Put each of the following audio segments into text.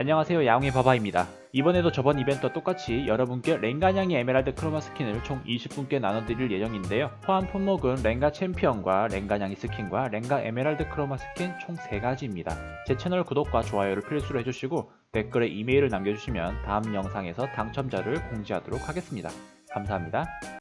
안녕하세요 야옹이 바바입니다. 이번에도 저번 이벤트와 똑같이 여러분께 랭가냥이 에메랄드 크로마 스킨을 총 20분께 나눠드릴 예정인데요. 포함 품목은 랭가 챔피언과 랭가냥이 스킨과 랭가 에메랄드 크로마 스킨 총 3가지입니다. 제 채널 구독과 좋아요를 필수로 해주시고 댓글에 이메일을 남겨주시면 다음 영상에서 당첨자를 공지하도록 하겠습니다. 감사합니다.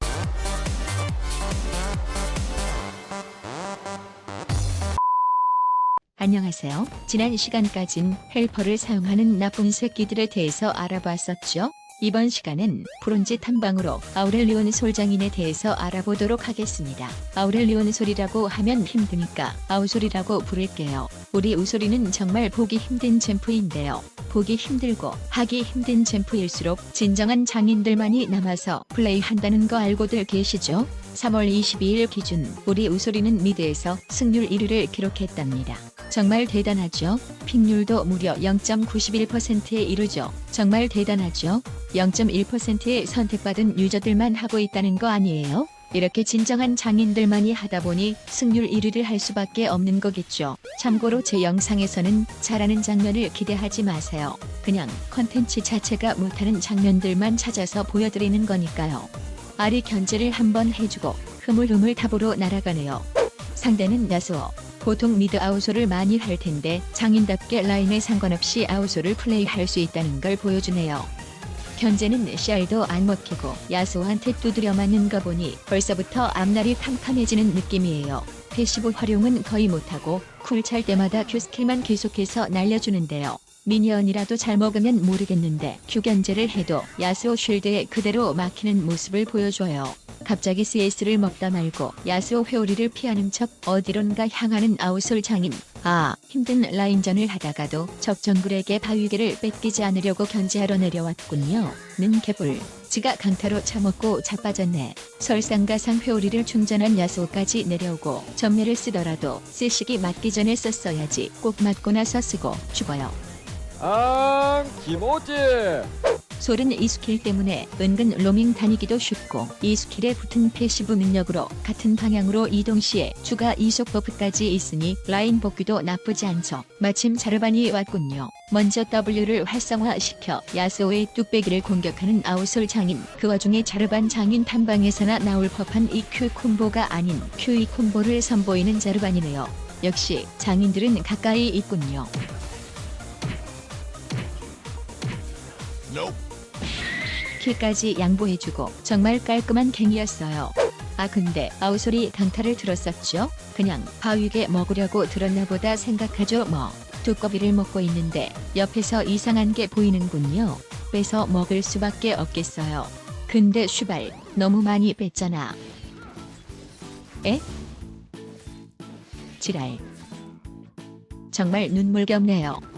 안녕하세요. 지난 시간까진 헬퍼를 사용하는 나쁜 새끼들에 대해서 알아봤었죠. 이번 시간은 브론즈 탐방으로 아우렐리온 솔장인에 대해서 알아보도록 하겠습니다. 아우렐리온 솔이라고 하면 힘드니까 아우솔이라고 부를게요. 우리 우솔이는 정말 보기 힘든 챔프인데요. 보기 힘들고 하기 힘든 챔프일수록 진정한 장인들만이 남아서 플레이한다는 거 알고들 계시죠? 3월 22일 기준 우리 우솔이는 미드에서 승률 1위를 기록했답니다. 정말 대단하죠? 픽률도 무려 0.91%에 이르죠. 정말 대단하죠? 0.1%의 선택받은 유저들만 하고 있다는 거 아니에요? 이렇게 진정한 장인들만이 하다 보니 승률 1위를 할 수밖에 없는 거겠죠. 참고로 제 영상에서는 잘하는 장면을 기대하지 마세요. 그냥 컨텐츠 자체가 못하는 장면들만 찾아서 보여드리는 거니까요. 아리 견제를 한번 해주고 흐물흐물 탑으로 날아가네요. 상대는 야수어. 보통 미드 아우소를 많이 할 텐데 장인답게 라인에 상관없이 아우소를 플레이할 수 있다는 걸 보여주네요. 견제는 CR도 안 먹히고 야수한테 두드려 맞는 거 보니 벌써부터 앞날이 캄캄해지는 느낌이에요. 패시브 활용은 거의 못하고 쿨 찰 때마다 Q 스킬만 계속해서 날려주는데요. 미니언이라도 잘 먹으면 모르겠는데 Q 견제를 해도 야수오 쉴드에 그대로 막히는 모습을 보여줘요. 갑자기 CS를 먹다 말고 야수오 회오리를 피하는 척 어디론가 향하는 아우솔 장인. 아, 힘든 라인전을 하다가도 적 정글에게 바위개를 뺏기지 않으려고 견제하러 내려왔군요. 는 개불. 지가 강타로 차먹고 자빠졌네. 설상가상 회오리를 충전한 야수오까지 내려오고 전멸을 쓰더라도 쓰시기 맞기 전에 썼어야지. 꼭 맞고 나서 쓰고 죽어요. 아, 김오지. 솔은 이 스킬 때문에 은근 로밍 다니기도 쉽고 이 스킬에 붙은 패시브 능력으로 같은 방향으로 이동 시에 추가 이속 버프까지 있으니 라인 복귀도 나쁘지 않죠. 마침 자르반이 왔군요. 먼저 W를 활성화시켜 야스오의 뚝배기를 공격하는 아우솔 장인. 그 와중에 자르반 장인 탐방에서나 나올 법한 이 Q 콤보가 아닌 QE 콤보를 선보이는 자르반이네요. 역시 장인들은 가까이 있군요. 킬까지 양보해주고 정말 깔끔한 갱이었어요. 아 근데 아우솔이 강타를 들었었죠? 그냥 바위게 먹으려고 들었나 보다 생각하죠 뭐. 두꺼비를 먹고 있는데 옆에서 이상한 게 보이는군요. 빼서 먹을 수밖에 없겠어요. 근데 슈발 너무 많이 뺐잖아. 에? 지랄. 정말 눈물겹네요.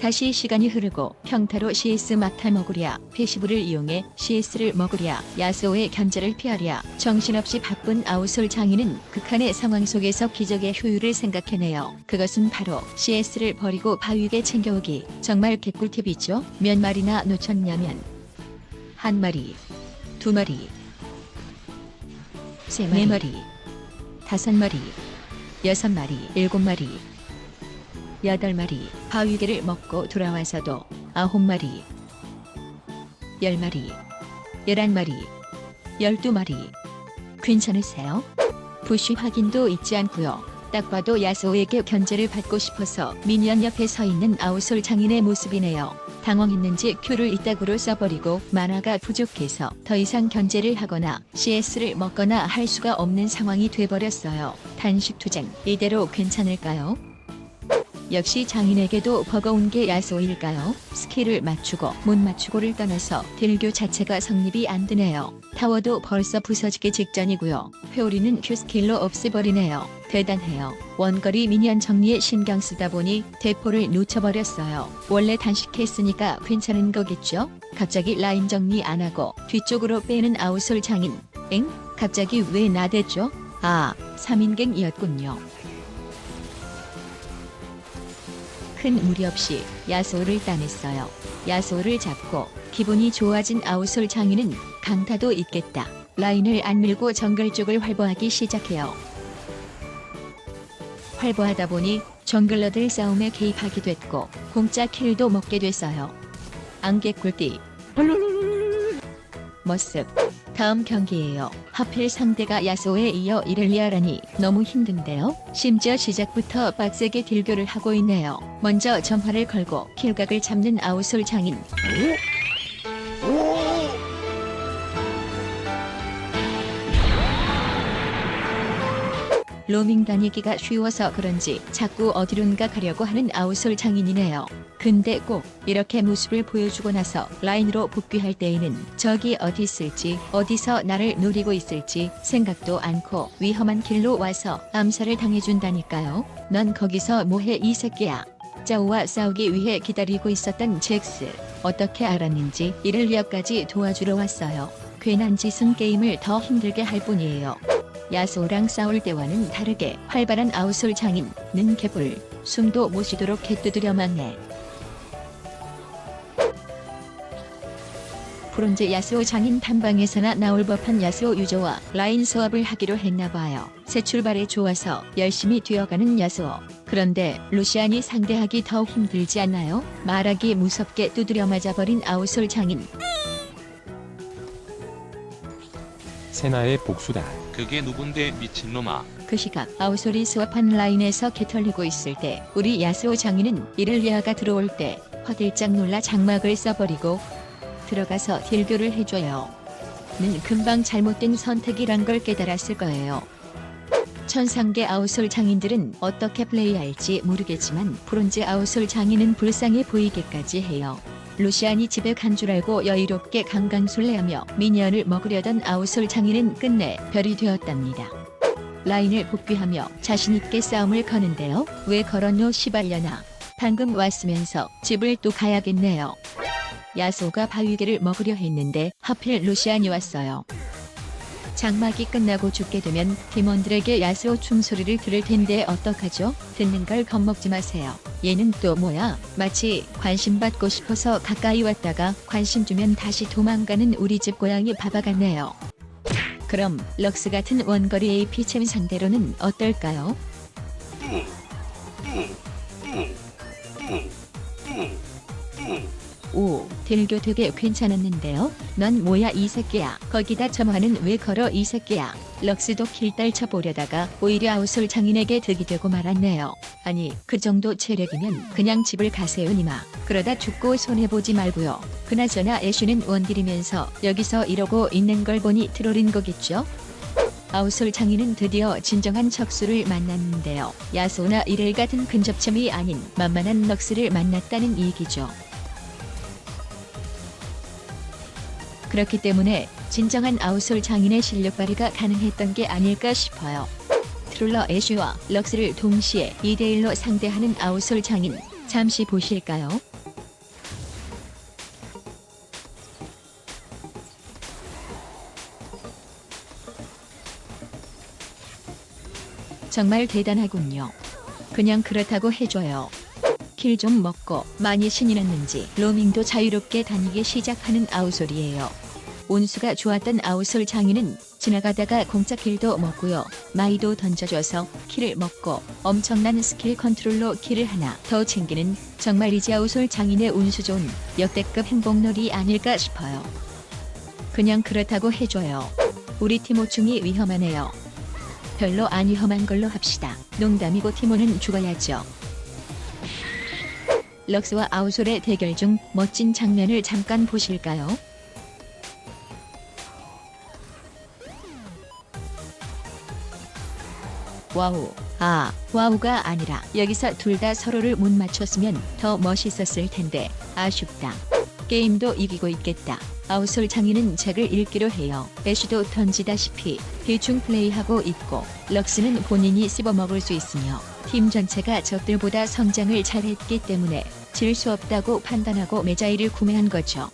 다시 시간이 흐르고 평타로 CS 막타 먹으랴 패시브를 이용해 CS를 먹으랴 야스오의 견제를 피하랴 정신없이 바쁜 아우솔 장인은 극한의 상황 속에서 기적의 효율을 생각해내요. 그것은 바로 CS를 버리고 바위게 챙겨오기 정말 개꿀팁이죠. 몇 마리나 놓쳤냐면 한 마리 두 마리 세 마리, 네 마리 다섯 마리 여섯 마리 일곱 마리 여덟 마리 바위개를 먹고 돌아와서도 아홉 마리 열 마리 열한 마리 열두 마리 괜찮으세요? 부시 확인도 잊지 않고요. 딱 봐도 야스오에게 견제를 받고 싶어서 미니언 옆에 서 있는 아우솔 장인의 모습이네요. 당황했는지 Q를 이따구로 써버리고 만화가 부족해서 더 이상 견제를 하거나 CS를 먹거나 할 수가 없는 상황이 돼버렸어요. 단식 투쟁 이대로 괜찮을까요? 역시 장인에게도 버거운 게 야소일까요? 스킬을 맞추고 못 맞추고를 떠나서 딜교 자체가 성립이 안 되네요. 타워도 벌써 부서지기 직전이고요. 회오리는 Q 스킬로 없애버리네요. 대단해요. 원거리 미니언 정리에 신경 쓰다 보니 대포를 놓쳐버렸어요. 원래 단식했으니까 괜찮은 거겠죠? 갑자기 라인 정리 안 하고 뒤쪽으로 빼는 아우솔 장인. 엥? 갑자기 왜 나댔죠? 아, 3인갱이었군요. 큰 무리 없이 야소를 따냈어요. 야소를 잡고 기분이 좋아진 아우솔 장인은 강타도 있겠다. 라인을 안 밀고 정글 쪽을 활보하기 시작해요. 활보하다 보니 정글러들 싸움에 개입하게 됐고 공짜 킬도 먹게 됐어요. 안개 꿀띠 머쓱 다음 경기예요. 하필 상대가 야소에 이어 이렐리아라니 너무 힘든데요. 심지어 시작부터 빡세게 딜교를 하고 있네요. 먼저 점화를 걸고 킬각을 잡는 아우솔 장인 로밍 다니기가 쉬워서 그런지 자꾸 어디론가 가려고 하는 아우솔 장인이네요. 근데 꼭 이렇게 모습을 보여주고 나서 라인으로 복귀할 때에는 적이 어디 있을지 어디서 나를 노리고 있을지 생각도 않고 위험한 길로 와서 암살을 당해준다니까요. 넌 거기서 뭐해 이 새끼야. 짜오와 싸우기 위해 기다리고 있었던 잭스. 어떻게 알았는지 이를리아까지 도와주러 왔어요. 괜한 짓은 게임을 더 힘들게 할 뿐이에요. 야소랑 싸울 때와는 다르게 활발한 아우솔 장인는 개불 숨도 못 쉬도록 개두드려만 해. 브론즈 야스오 장인 탐방에서나 나올 법한 야스오 유저와 라인 수업을 하기로 했나봐요. 새 출발에 좋아서 열심히 뛰어가는 야스오. 그런데 루시안이 상대하기 더 힘들지 않나요? 말하기 무섭게 두드려 맞아버린 아우솔 장인. 세나의 복수다. 그게 누군데 미친놈아 그 시각 아우솔이 수업한 라인에서 개 털리고 있을 때 우리 야스오 장인은 이를 리아가 들어올 때 화들짝 놀라 장막을 써버리고 들어가서 딜교를 해줘요. 는 금방 잘못된 선택이란 걸 깨달았을 거예요. 천상계 아우솔 장인들은 어떻게 플레이할지 모르겠지만 브론즈 아우솔 장인은 불쌍해 보이게까지 해요. 루시안이 집에 간 줄 알고 여유롭게 강강술래하며 미니언을 먹으려던 아우솔 장인은 끝내 별이 되었답니다. 라인을 복귀하며 자신있게 싸움을 거는데요. 왜 걸었노 시발려나. 방금 왔으면서 집을 또 가야겠네요. 야소가 바위개를 먹으려 했는데 하필 루시안이 왔어요. 장막이 끝나고 죽게 되면 팀원들에게 야스오 춤소리를 들을 텐데 어떡하죠? 듣는 걸 겁먹지 마세요. 얘는 또 뭐야? 마치 관심 받고 싶어서 가까이 왔다가 관심 주면 다시 도망가는 우리 집 고양이 바바 같네요. 그럼 럭스 같은 원거리 AP 챔 상대로는 어떨까요? 오, 딜교 되게 괜찮았는데요. 넌 뭐야 이 새끼야. 거기다 점화는 왜 걸어 이 새끼야. 럭스도 킬딸 쳐보려다가 오히려 아웃솔 장인에게 득이 되고 말았네요. 아니 그 정도 체력이면 그냥 집을 가세요 니마. 그러다 죽고 손해보지 말고요. 그나저나 애쉬는 원딜이면서 여기서 이러고 있는 걸 보니 트롤인 거겠죠? 아웃솔 장인은 드디어 진정한 적수를 만났는데요. 야소나 이렐 같은 근접점이 아닌 만만한 럭스를 만났다는 얘기죠. 그렇기 때문에 진정한 아웃솔 장인의 실력 발휘가 가능했던 게 아닐까 싶어요. 트롤러 애쉬와 럭스를 동시에 2대1로 상대하는 아웃솔 장인 잠시 보실까요? 정말 대단하군요. 그냥 그렇다고 해줘요. 킬 좀 먹고 많이 신이 났는지 로밍도 자유롭게 다니기 시작하는 아우솔이에요. 온수가 좋았던 아우솔 장인은 지나가다가 공짜 킬도 먹고요. 마이도 던져줘서 킬을 먹고 엄청난 스킬 컨트롤로 킬을 하나 더 챙기는 정말 이지 아우솔 장인의 운수 좋은 역대급 행복놀이 아닐까 싶어요. 그냥 그렇다고 해줘요. 우리 티모충이 위험하네요. 별로 안 위험한 걸로 합시다. 농담이고 티모는 죽어야죠. 럭스와 아우솔의 대결 중 멋진 장면을 잠깐 보실까요? 와우. 아, 와우가 아니라 여기서 둘 다 서로를 못 맞췄으면 더 멋있었을 텐데 아쉽다. 게임도 이기고 있겠다. 아우솔 장인은 책을 읽기로 해요. 애쉬도 던지다시피 대충 플레이하고 있고 럭스는 본인이 씹어먹을 수 있으며 팀 전체가 적들보다 성장을 잘했기 때문에 질 수 없다고 판단하고 메자이를 구매한 거죠.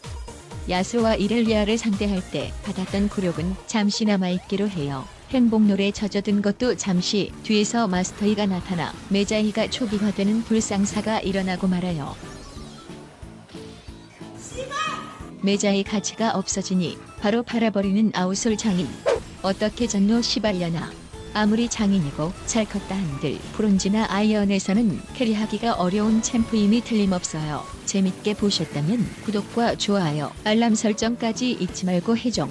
야수와 이렐리아를 상대할 때 받았던 굴욕은 잠시 남아있기로 해요. 행복놀에 젖어든 것도 잠시 뒤에서 마스터이가 나타나 메자이가 초기화되는 불상사가 일어나고 말아요. 메자의 가치가 없어지니 바로 팔아버리는 아우솔 장인. 어떻게 전노 시발려나. 아무리 장인이고 잘 컸다 한들 브론즈나 아이언에서는 캐리하기가 어려운 챔프임이 틀림없어요. 재밌게 보셨다면 구독과 좋아요, 알람 설정까지 잊지 말고 해줘.